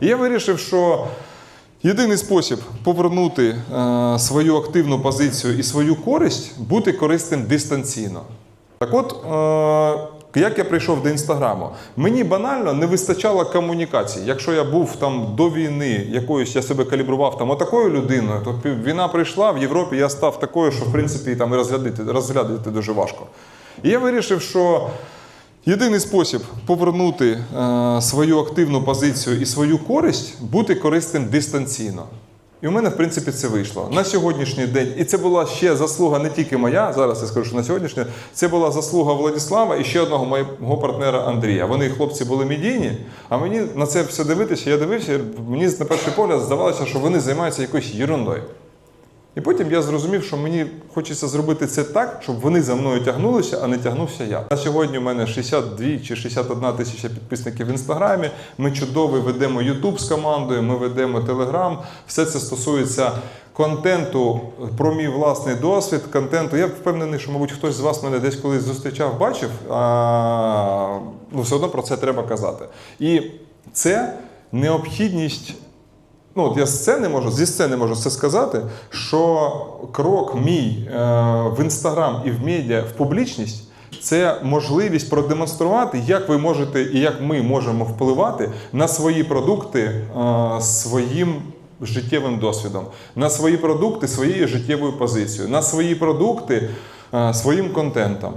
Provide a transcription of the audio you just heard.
І я вирішив, що єдиний спосіб повернути е, свою активну позицію і свою користь бути корисним дистанційно. Так от, е, як я прийшов до інстаграму, мені банально не вистачало комунікацій. Якщо я був там до війни, якоюсь я себе калібрував там отакою людиною, то війна прийшла в Європі, я став такою, що в принципі там і розглядати, розглядати дуже важко. І я вирішив, що єдиний спосіб повернути е, свою активну позицію і свою користь бути корисним дистанційно. І у мене, в принципі, це вийшло. На сьогоднішній день, і це була ще заслуга не тільки моя, зараз я скажу, що на сьогоднішній день, це була заслуга Владислава і ще одного моєго партнера Андрія. Вони, хлопці, були медійні, а мені на це все дивитися, я дивився, мені на перший погляд здавалося, що вони займаються якоюсь ерундою. І потім я зрозумів, що мені хочеться зробити це так, щоб вони за мною тягнулися, а не тягнувся я. На сьогодні у мене 62 чи 61 тисяча підписників в інстаграмі. Ми чудово ведемо Ютуб з командою, ми ведемо Телеграм. Все це стосується контенту про мій власний досвід, контенту. Я впевнений, що, мабуть, хтось з вас мене десь колись зустрічав, бачив. А, ну, все одно про це треба казати. І це необхідність Ну, от я з сцени можу, зі сцени можу це сказати, що крок мій е, в інстаграм і в медіа в публічність це можливість продемонструвати, як ви можете і як ми можемо впливати на свої продукти е, своїм життєвим досвідом, на свої продукти своєю життєвою позицією, на свої продукти е, своїм контентом.